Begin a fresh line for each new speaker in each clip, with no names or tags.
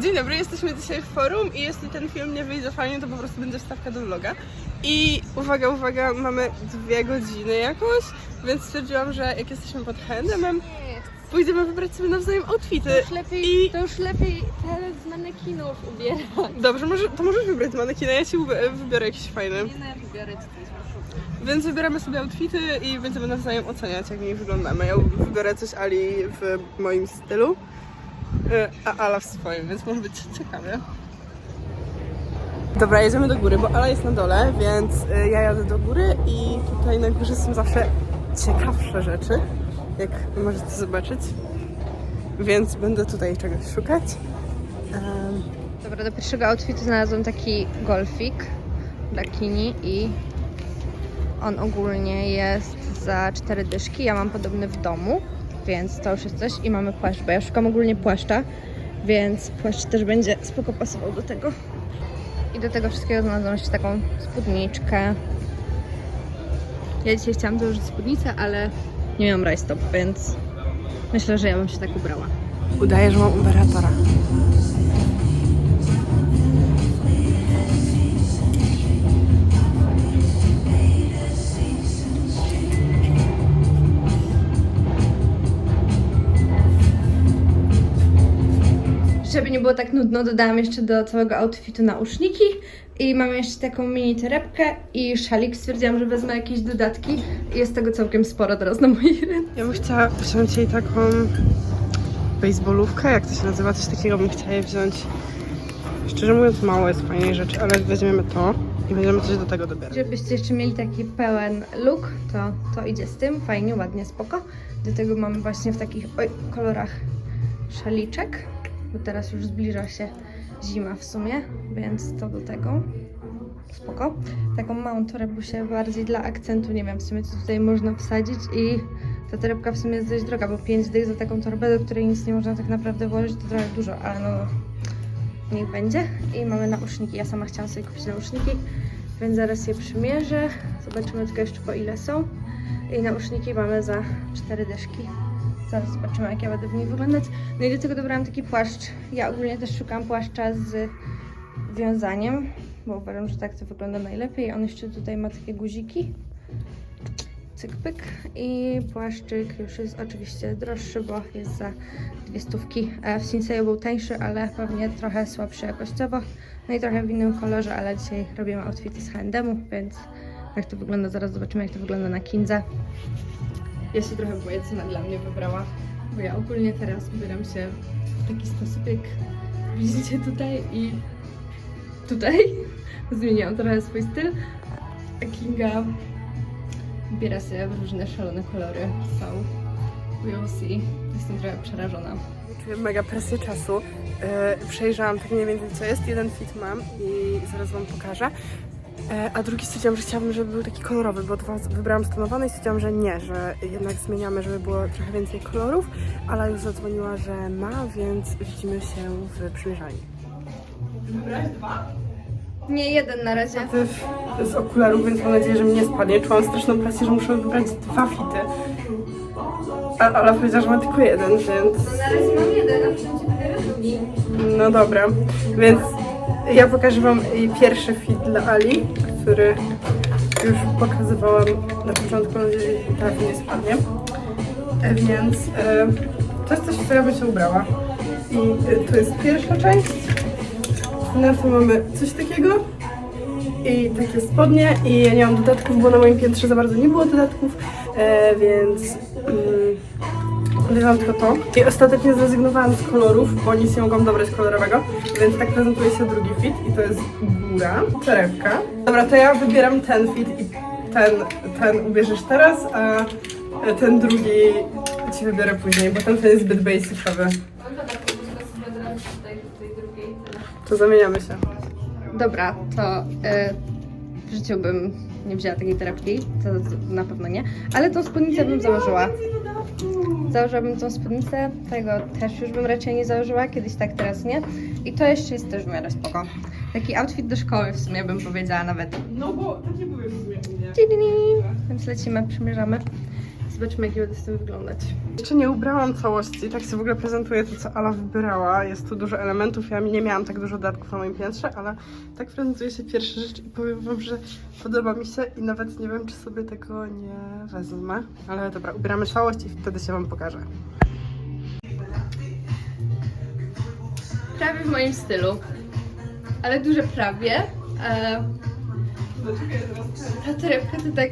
Dzień dobry, jesteśmy dzisiaj w forum i jeśli ten film nie wyjdzie fajnie, to po prostu będzie wstawka do vloga. I uwaga, uwaga, mamy dwie godziny jakoś, więc stwierdziłam, że jak jesteśmy pod handemem, pójdziemy wybrać sobie nawzajem outfity.
To już lepiej,
I
to już lepiej teraz z manekinów ubierać.
dobrze, może, to możesz wybrać manekina, ja ci wybiorę jakiś fajny.
Nie wybiorę tutaj z
Więc wybieramy sobie outfity i będziemy nawzajem oceniać, jak w nich wyglądamy. Ja wybiorę coś Ali w moim stylu, a Ala w swoim, więc może być ciekawie. Dobra, jedziemy do góry, bo Ala jest na dole, więc y, ja jadę do góry i tutaj na górze są zawsze ciekawsze rzeczy, jak możecie zobaczyć. Więc będę tutaj czegoś szukać. Em,
Dobra, do pierwszego outfitu znalazłam taki golfik dla Kini i on ogólnie jest za cztery dyszki. Ja mam podobny w domu, więc to już jest coś. I mamy płaszcz, bo ja szukam ogólnie płaszcza, więc płaszcz też będzie spoko pasował do tego. I do tego wszystkiego znalazłam jeszcze taką spódniczkę. Ja dzisiaj chciałam założyć spódnicę, ale nie miałam rajstop, więc myślę, że ja bym się tak ubrała.
Udaję, że mam operatora.
Żeby nie było tak nudno, dodałam jeszcze do całego outfitu nauszniki i mam jeszcze taką mini torebkę i szalik. Stwierdziłam, że wezmę jakieś dodatki. Jest tego całkiem sporo teraz na mojej ręce.
Ja bym chciała wziąć jej taką baseballówkę, jak to się nazywa, coś takiego bym chciała jej wziąć. Szczerze mówiąc mało jest fajnej rzeczy, ale weźmiemy to i będziemy coś do tego dobierać.
Żebyście jeszcze mieli taki pełen look, to, to idzie z tym. Fajnie, ładnie, spoko. Do tego mamy właśnie w takich oj, kolorach szaliczek, bo teraz już zbliża się zima w sumie, więc to do tego. Spoko. Taką małą torebusię bardziej dla akcentu, nie wiem w sumie co tutaj można wsadzić i ta torebka w sumie jest dość droga, bo 5 dych za taką torbę, do której nic nie można tak naprawdę włożyć, to trochę dużo, ale no niech będzie. I mamy nauszniki. Ja sama chciałam sobie kupić nauszniki, więc zaraz je przymierzę. Zobaczymy tylko jeszcze po ile są. I nauszniki mamy za 4 dyszki. Zaraz zobaczymy, jak ja będę w nich wyglądać. No i do tego dobrałam taki płaszcz. Ja ogólnie też szukam płaszcza z wiązaniem, bo uważam, że tak to wygląda najlepiej. On jeszcze tutaj ma takie guziki. Cyk, pyk. I płaszczyk już jest oczywiście droższy, bo jest za dwie stówki. E, W Sinseju był tańszy, ale pewnie trochę słabszy jakościowo. No i trochę w innym kolorze, ale dzisiaj robimy outfity z H&M-u, więc jak to wygląda, zaraz zobaczymy jak to wygląda na Kindze. Ja się trochę boję, co ona dla mnie wybrała, bo ja ogólnie teraz ubieram się w taki sposób, jak widzicie tutaj i tutaj. Zmieniłam trochę swój styl, a Kinga ubiera się w różne szalone kolory. So, we'll see. Jestem trochę przerażona.
Czuję mega presję czasu. Yy, przejrzałam tak mniej więcej co jest. Jeden fit mam i zaraz wam pokażę. E, A drugi stwierdziłam, że chciałabym, żeby był taki kolorowy, bo dwa wybrałam stonowane i stwierdziłam, że nie, że jednak zmieniamy, żeby było trochę więcej kolorów. Ale już zadzwoniła, że ma, więc widzimy się w przymierzalni. Wybrałeś dwa?
Nie, jeden na razie.
Z, z okularów, więc mam nadzieję, że mi nie spadnie. Czułam straszną presję, że muszę wybrać dwa fity. A Ala powiedziała, że ma tylko jeden, więc...
Na razie mam jeden, a potem ci wybiorę drugi.
No dobra, więc ja pokażę Wam pierwszy fit dla Ali, który już pokazywałam na początku, mam nadzieję, że nie spadnie. E, Więc e, to jest coś, co ja bym się ubrała. I e, to jest pierwsza część. Na tym mamy coś takiego. I takie spodnie. I ja nie mam dodatków, bo na moim piętrze za bardzo nie było dodatków, e, więc... Mm, Wzięłam tylko to. I ostatecznie zrezygnowałam z kolorów, bo nic nie mogłam dobrać kolorowego. Więc tak prezentuje się drugi fit i to jest góra, torebka. Dobra, to ja wybieram ten fit i ten, ten ubierzesz teraz, a ten drugi ci wybiorę później, bo ten, ten jest zbyt basicowy. To zamieniamy się.
Dobra, to y, w życiu bym nie wzięła takiej torebki, to na pewno nie, ale tą spódnicę bym założyła. Założyłabym tą spódnicę, tego też już bym raczej nie założyła, kiedyś tak, teraz nie. I to jeszcze jest też w miarę spoko. Taki outfit do szkoły w sumie bym powiedziała nawet.
No bo takie były w sumie u mnie.
Więc lecimy, przymierzamy. Zobaczymy, jak ja będę z tym wyglądać.
Jeszcze nie ubrałam całości, tak się w ogóle prezentuje to, co Ala wybierała. Jest tu dużo elementów, ja nie miałam tak dużo dodatków na moim piętrze, ale tak prezentuje się pierwsza rzecz i powiem wam, że podoba mi się i nawet nie wiem, czy sobie tego nie wezmę. Ale dobra, ubieramy całość i wtedy się wam pokażę.
Prawie w moim stylu. Ale duże prawie. E, ta torebka to tak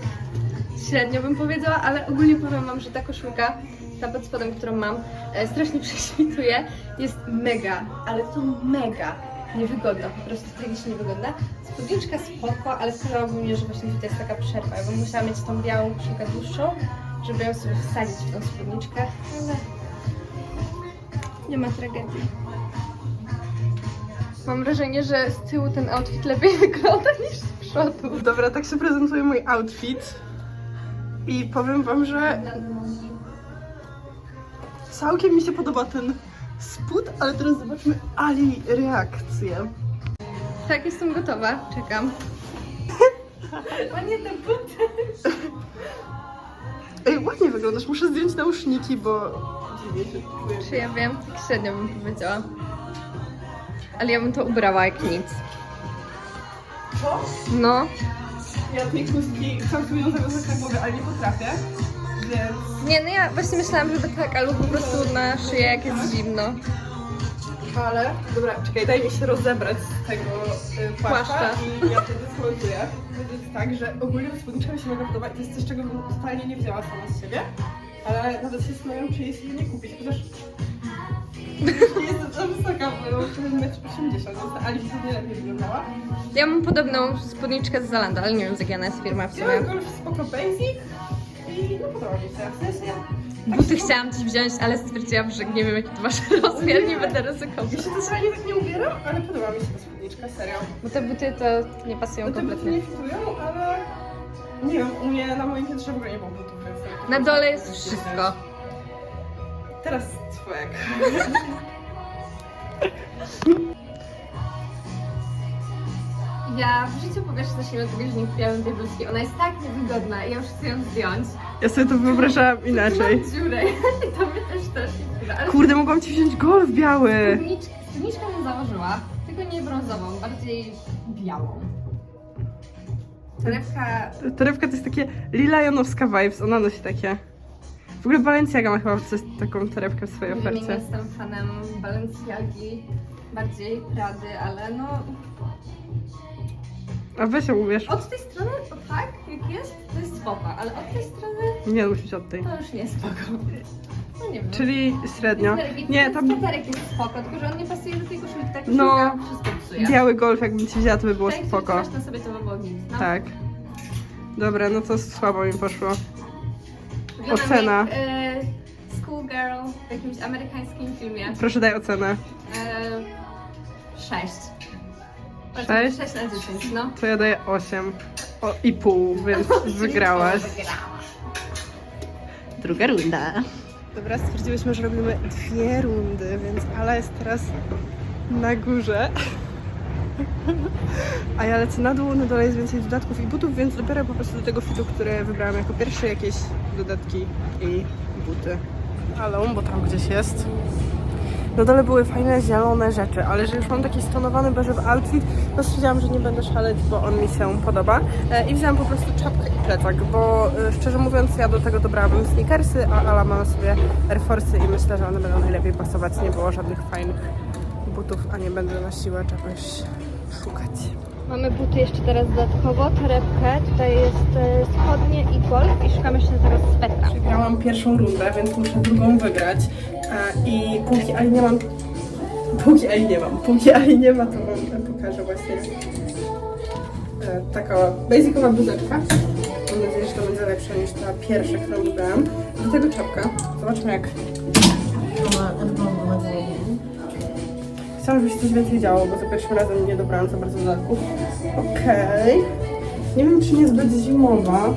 średnio bym powiedziała, ale ogólnie powiem wam, że ta koszulka, ta pod spodem, którą mam, e, strasznie prześwituje. Jest mega, ale to mega niewygodna, po prostu tragicznie niewygodna. Spódniczka spoko, ale sprawiałabym mnie, że właśnie tutaj jest taka przerwa. Bym musiała mieć tą białą koszulkę dłuższą, żeby ją sobie wsadzić w tą spódniczkę, ale nie ma tragedii. Mam wrażenie, że z tyłu ten outfit lepiej wygląda niż z przodu.
Dobra, tak się prezentuje mój outfit. I powiem wam, że całkiem mi się podoba ten spód, ale teraz zobaczmy Ali reakcję.
Tak, jestem gotowa. Czekam. A nie te buty.
Ej, ładnie wyglądasz, muszę zdjąć nauszniki, bo dziwnie się czuję.
Czy ja wiem? Tak średnio bym powiedziała. Ale ja bym to ubrała jak nic.
Co?
No.
Ja tej chustki całkiem ją zawiązać na głowę, ale nie potrafię, więc...
Nie, no ja właśnie myślałam, żeby tak, albo po prostu na szyję jak jest zimno.
Ale, dobra, czekaj, daj mi się rozebrać z tego y, płaszcza,
Płaszcza.
i ja wtedy smontuję. Jest tak, że ogólnie spódniczka mi się mega podoba i to jest coś, czego bym totalnie nie wzięła sama z siebie, ale nawet się zastanawiam, czy jej sobie nie kupić, chociaż jestem za wysoka, bo mam 1,80 m, więc ta Ali pewnie lepiej wyglądała.
Ja mam podobną spódniczkę z Zalando, ale nie wiem z jakiej ona jest firma w sumie.
golf spoko basic i no podoba mi się. W sensie, tak
Buty
się-
chciałam ci wziąć, ale stwierdziłam, że nie wiem jaki to masz rozmiar, nie będę ryzykować.
Ja się totalnie tak nie ubieram, ale podoba mi się ta spódniczka, serio.
Bo te buty to nie pasują
No te buty
kompletnie.
nie fitują, ale nie wiem, u mnie na moim piętrze w ogóle nie było butów, więc... tak-
Na dole jest wszystko.
Teraz twoje.
Ja w życiu po pierwsze zacznijmy od tego, że nie kupiłam tej bluzki. Ona jest tak niewygodna i ja już chcę ją zdjąć.
Ja sobie to wyobrażałam inaczej.
Mam dziurę i to mnie też wkurza. Ale
Kurde, mogłam ci wziąć golf biały.
spódniczkę, spódniczkę bym założyła, tylko nie brązową, bardziej białą. Torebka
Torebka to jest takie Lila Janowska vibes, ona nosi takie. W ogóle Balenciaga ma chyba coś, taką torebkę w swojej
wiem, nie
ofercie.
jestem fanem Balenciagi, bardziej Prady, ale no
A weź ją ubierz.
od tej strony, o tak, jak jest, to jest spoko, ale od tej strony
Nie, musi być od tej.
to już nie jest spoko. No nie wiem.
Czyli średnio. Nie, tam
Sweterek jest spoko, tylko że on nie pasuje do tej koszulki, tak
No,
wszystko psuje.
biały golf jakbym ci wzięła, to by było
Tak,
spoko.
na sobie to by było no.
Tak. Dobra, no to słabo mi poszło. Ocena.
Jak, e, schoolgirl w jakimś amerykańskim filmie.
Proszę daj ocenę.
E, sześć.
Sześć?
6 na 10, no.
To ja daję 8 o, i pół, więc wygrałaś. Druga runda. Dobra, stwierdziłyśmy, że robimy dwie rundy, więc Ala jest teraz na górze. A ja lecę na dół, na dole jest więcej dodatków i butów, więc dobiorę po prostu do tego fitu, które wybrałam jako pierwsze jakieś dodatki i buty. Alą, bo tam gdzieś jest. Na dole były fajne zielone rzeczy, ale że już mam taki stonowany beżowy outfit, to stwierdziłam, że nie będę szaleć, bo on mi się podoba. E, I wzięłam po prostu czapkę i plecak, bo e, szczerze mówiąc ja do tego dobrałabym sneakersy, a Ala ma na sobie Air Force'y i myślę, że one będą najlepiej pasować. Nie było żadnych fajnych butów, a nie będę na siłę czegoś szukać.
Mamy buty jeszcze teraz dodatkowo, torebkę, tutaj jest e, spodnie i golf i szukamy jeszcze teraz swetra.
Przegrałam pierwszą rundę, więc muszę drugą wygrać. E, I póki Ali nie mam. Póki Ali nie mam. Póki Ali nie ma, to wam pokażę właśnie e, taka basicowa bluzeczka. Mam nadzieję, że to będzie lepsza niż ta pierwsza, którą wybrałam. Do tego czapka. Zobaczmy jak. Chciałam, żeby się coś więcej działo, bo za pierwszym razem nie dobrałam za bardzo dodatków. Okej. Nie wiem, czy nie zbyt zimowa,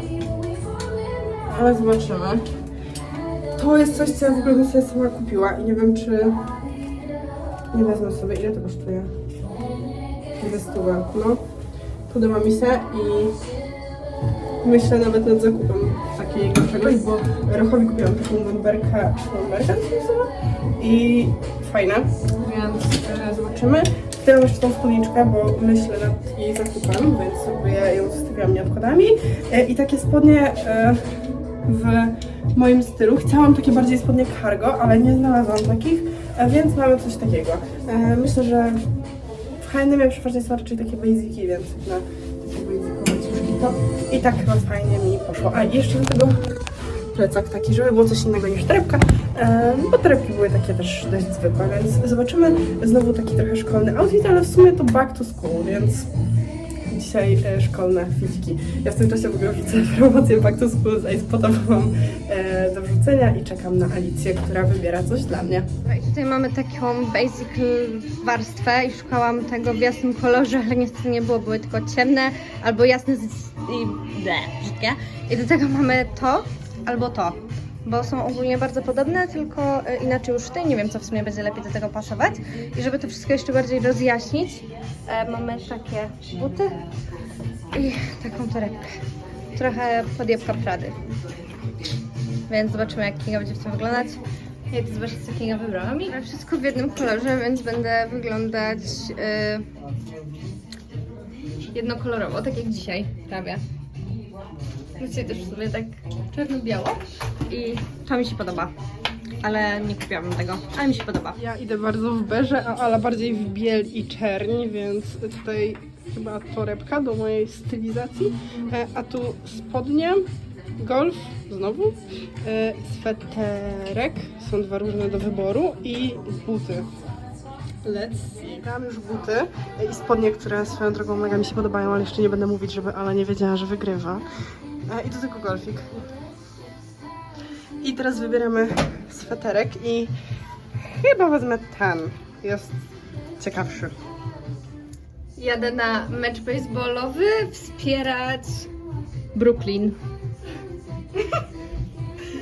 ale zobaczymy. To jest coś, co ja w ogóle bym sobie sama kupiła i nie wiem, czy nie wezmę sobie. Ile to kosztuje? Dwie stówy. No, podoba mi się i myślę nawet nad zakupem takiego czegoś, bo Rochowi kupiłam taką bomberkę, bomberkę i fajna, więc e, zobaczymy. Mam jeszcze tą spódniczkę, bo myślę nad jej zakupem, więc sobie ją zostawiłam nieodkładami. E, I takie spodnie e, w moim stylu. Chciałam takie bardziej spodnie cargo, ale nie znalazłam takich, więc mamy coś takiego. Myślę, że w H&M przeważnie są raczej takie basiki, więc na takie basicowe i tak chyba fajnie mi poszło. A jeszcze do tego plecak taki, żeby było coś innego niż torebka, bo torebki były takie też dość zwykłe, więc zobaczymy znowu taki trochę szkolny outfit, ale w sumie to back to school, więc dzisiaj e, szkolne fitki. Ja w tym czasie w ogóle wrzucę promocję back to school z do wrzucenia i czekam na Alicję, która wybiera coś dla mnie.
No i tutaj mamy taką basic warstwę i szukałam tego w jasnym kolorze, ale niestety nie było, były tylko ciemne albo jasne z- i ble, brzydkie. I do tego mamy to albo to, bo są ogólnie bardzo podobne, tylko e, inaczej uszyte i nie wiem, co w sumie będzie lepiej do tego pasować. I żeby to wszystko jeszcze bardziej rozjaśnić, e, mamy takie buty i taką torebkę. Trochę podjebka Prady. Więc zobaczymy, jak Kinga będzie w tym wyglądać. Ja to zobaczyć, co Kinga wybrała mi. Wszystko w jednym kolorze, więc będę wyglądać yy, jednokolorowo, tak jak dzisiaj prawie. Dzisiaj też sobie tak czarno-biało i to mi się podoba. Ale nie kupiłabym tego, ale mi się podoba.
Ja idę bardzo w berze, a Ala bardziej w biel i czerni, więc tutaj chyba torebka do mojej stylizacji, e, a tu spodnie, golf znowu, e, sweterek, są dwa różne do wyboru i buty. Let's see. Już buty i spodnie, które swoją drogą mega mi się podobają, ale jeszcze nie będę mówić, żeby Ala nie wiedziała, że wygrywa. E, I do tego golfik. I teraz wybieramy sweterek i chyba wezmę ten. Jest ciekawszy.
Jadę na mecz baseballowy wspierać Brooklyn.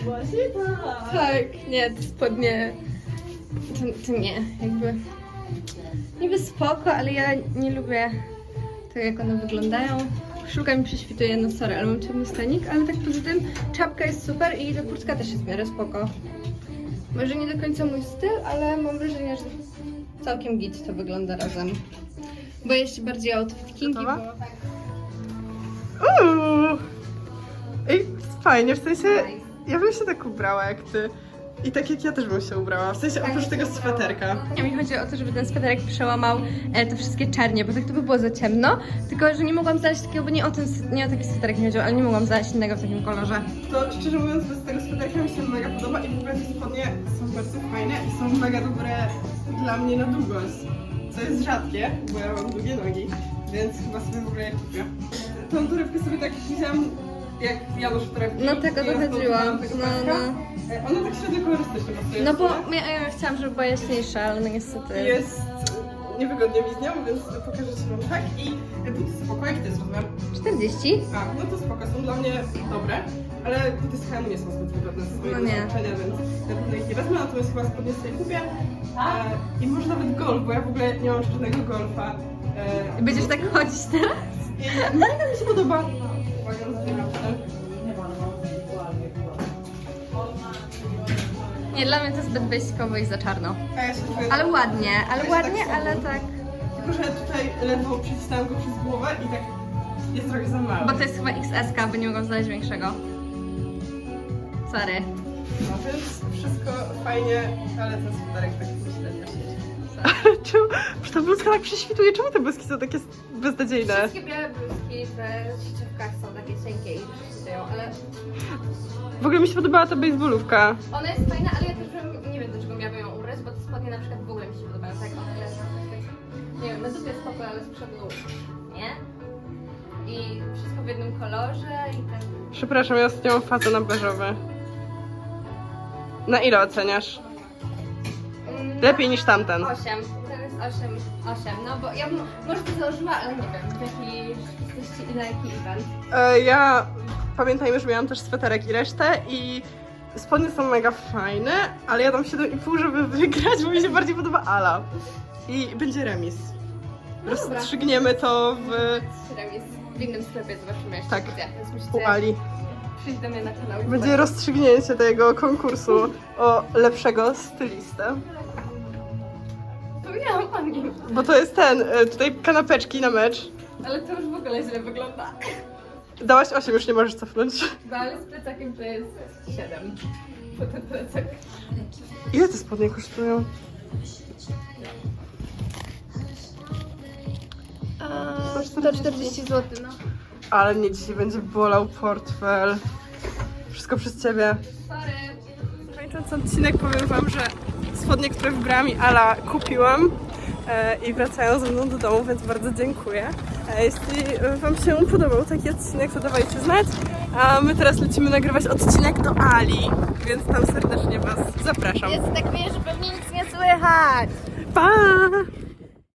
Właśnie tak.
Tak, nie, te spodnie. To, to nie, jakby. Niby spoko, ale ja nie lubię tak jak one wyglądają. Koszulka mi prześwituje, no sorry, ale mam czarny stanik, ale tak poza tym czapka jest super i ta kurtka też jest w miarę spoko. Może nie do końca mój styl, ale mam wrażenie, że całkiem git to wygląda razem. Boję się bardziej o outfit Kingi,
Gotowa?
bo...
Uuu. Ej, fajnie, w sensie ja bym się tak ubrała jak ty. I tak jak ja też bym się ubrała, w sensie oprócz tego sweterka.
Nie, mi chodzi o to, żeby ten sweterek przełamał e, te wszystkie czernie, bo tak to by było za ciemno. Tylko, że nie mogłam znaleźć takiego, bo nie o, ten, nie o taki sweterek nie chodziło, ale nie mogłam znaleźć innego w takim kolorze.
To szczerze mówiąc, bez tego sweterka mi się mega podoba i w ogóle te spodnie są bardzo fajne i są mega dobre dla mnie na długość. Co jest rzadkie, bo ja mam długie nogi, więc chyba sobie w ogóle je kupię. Tą torebkę sobie tak wzięłam, jak ja noszę torebki.
No tak, o to
i stąd tego
No,
paska.
no.
E, Ona tak średnio kolorystycznie pasuje.
No bo ja, ja chciałam, żeby była jaśniejsza, ale no niestety.
Jest niewygodnie mi z nią, więc pokażę Ci wam tak. I buty spoko, jak Ty jest rozmiar?
40?
A, no to spoko, są dla mnie dobre, ale buty z H&M nie są zbyt wygodne z swojego
No nie.
więc na pewno ich nie wezmę, natomiast chyba spodnie sobie kupię. E, I może nawet golf, bo ja w ogóle nie mam żadnego golfa. E,
Będziesz tak chodzić teraz?
I mega mi się podoba.
Nie, dla mnie to zbyt basicowo i za czarno.
A ja się czuję...
Ale ładnie, ale ładnie,
tak samo.
ale tak.
Tylko, że tutaj ledwo przycisnąłem go przez głowę i tak jest trochę za mało.
Bo to jest chyba XS, bo nie mogłam znaleźć większego. Sorry.
No więc wszystko fajnie, ale ten sweterek tak średnio siedzi. Czemu? Że ta bluzka tak prześwituje, czemu te bluzki są takie beznadziejne?
Wszystkie białe bluzki w sieciówkach są takie cienkie i prześwitują, ale
W ogóle mi się podobała ta baseballówka.
Ona jest fajna, ale ja też bym, nie wiem dlaczego miałabym ją ubrać, bo te spodnie na przykład w ogóle mi się podobają, tak one leżą tak, nie wiem, na dupie spoko, ale z przodu nie. I wszystko w jednym kolorze i ten...
Przepraszam, ja ostatnio mam fazę na beżowy. Na ile oceniasz? Lepiej niż tamten.
8, to jest 8, 8, no bo ja bym może to założyła, ale nie wiem, w jakiej rzeczywistości i na jaki event.
E, ja pamiętajmy, że miałam też sweterek i resztę i spodnie są mega fajne, ale ja dam 7,5, żeby wygrać, bo mi się bardziej podoba Ala. I będzie remis.
No dobra.
Rozstrzygniemy to w
Remis w innym sklepie, zobaczymy jeszcze
Tak.
gdzie. Więc
u
musicie
Ali.
Przyjdź do mnie na kanał. i
Będzie rozstrzygnięcie tego konkursu o lepszego stylistę.
To ja mam ani.
Bo to jest ten, e, tutaj kanapeczki na mecz.
Ale to już w ogóle źle wygląda.
Dałaś 8, już nie możesz cofnąć.
No ale z plecakiem to jest 7. Po ten plecak.
Ile te spodnie kosztują?
140 zł, no.
Ale mnie dzisiaj będzie bolał portfel. Wszystko przez ciebie.
Sorry.
Kończąc odcinek powiem wam, że spodnie, które wybrałam i Ala kupiłam e, i wracają ze mną do domu, więc bardzo dziękuję. E, jeśli wam się podobał taki odcinek, to dawajcie znać. A my teraz lecimy nagrywać odcinek do Ali, więc tam serdecznie was zapraszam.
Jest tak wiesz, że pewnie nic nie słychać.
Pa!